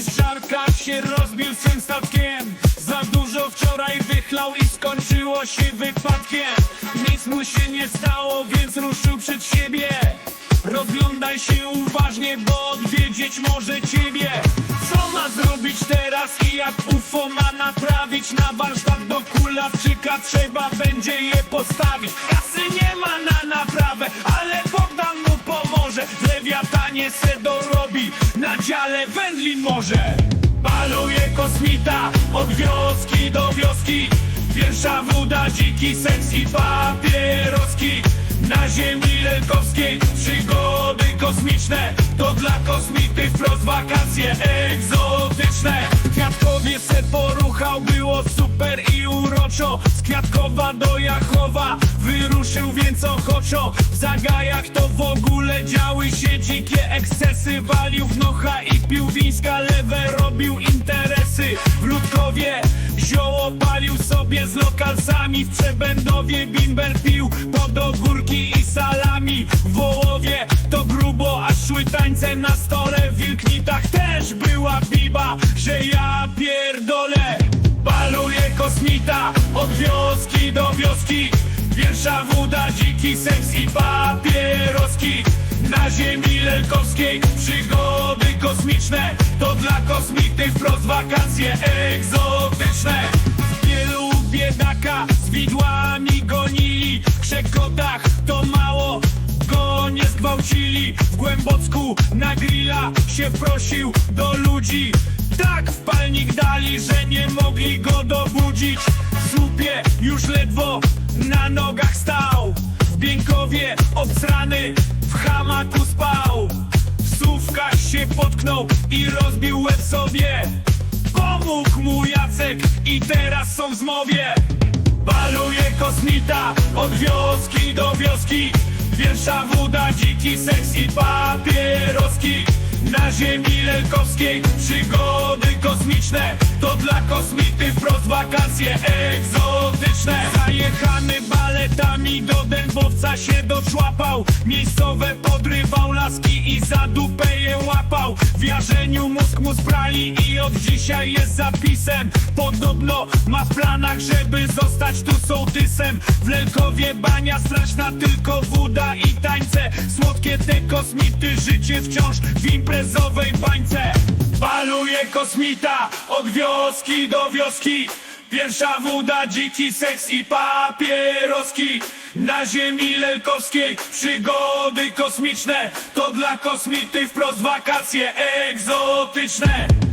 Mieszczarka się rozbił swym statkiem. Za dużo wczoraj wychlał i skończyło się wypadkiem. Nic mu się nie stało, więc ruszył przed siebie. Rozglądaj się uważnie, bo odwiedzić może ciebie. Co ma zrobić teraz i jak UFO ma naprawić? Na warsztat do kulawczyka trzeba będzie je postawić. Kasy nie ma na naprawę, ale Bogdan mu pomoże. W lewiatanie se dorobi, na dziale wędlin może Baluje kosmita od wioski do wioski. Pierwsza woda, dziki seks i papieroski. Na ziemi lelkowskiej przygody kosmiczne. To dla kosmity wprost wakacje egzotyczne. Kwiatkowie se poruchał, było super i uroczo Z Kwiatkowa do Jachowa. Wyruszył więc ochoczo. W zagajach to w ogóle działy się dzikie ekscesy. Walił w nocha i pił wińska lewe robił interesy. W Ludkowie zioło palił sobie z lokalsami. W Przebędowie bimber pił pod ogórki i salami. W Wołowie to grubo, aż szły tańce na stole. W Wilknitach też była biba, że ja pierdolę. Baluje kosmita od wioski do wioski. Pierwsza woda, dziki seks i papieroski. Na ziemi lelkowskiej przygody kosmiczne. To dla kosmity wprost wakacje egzotyczne. Wielu biedaka z widłami gonili. W Krzekotach to mało go nie zgwałcili. W Głębocku na grilla się prosił do ludzi. Tak w palnik dali, że nie mogli już ledwo na nogach stał. W Biękowie obsrany w hamaku spał. W Słówkach się potknął i rozbił łeb sobie. Pomógł mu Jacek i teraz są w zmowie. Baluje kosmita od wioski do wioski. Pierwsza woda, dziki seks i papieroski. Na ziemi lelkowskiej przygody kosmiczne. To dla kosmity wprost wakacje egzotyczne Zajechany baletami do dębowca się doczłapał. Miejscowe podrywał laski i za dupę je łapał. W jarzeniu mózg mu sprali i od dzisiaj jest zapisem. Podobno ma w planach, żeby zostać tu sołtysem. W Lelkowie bania straszna, tylko woda i tańce. Słodkie te kosmity, życie wciąż w imprezowej bańce. Baluje kosmita od wioski do wioski Pierwsza woda, dziki seks i papieroski. Na ziemi lelkowskiej przygody kosmiczne. To dla kosmity wprost wakacje egzotyczne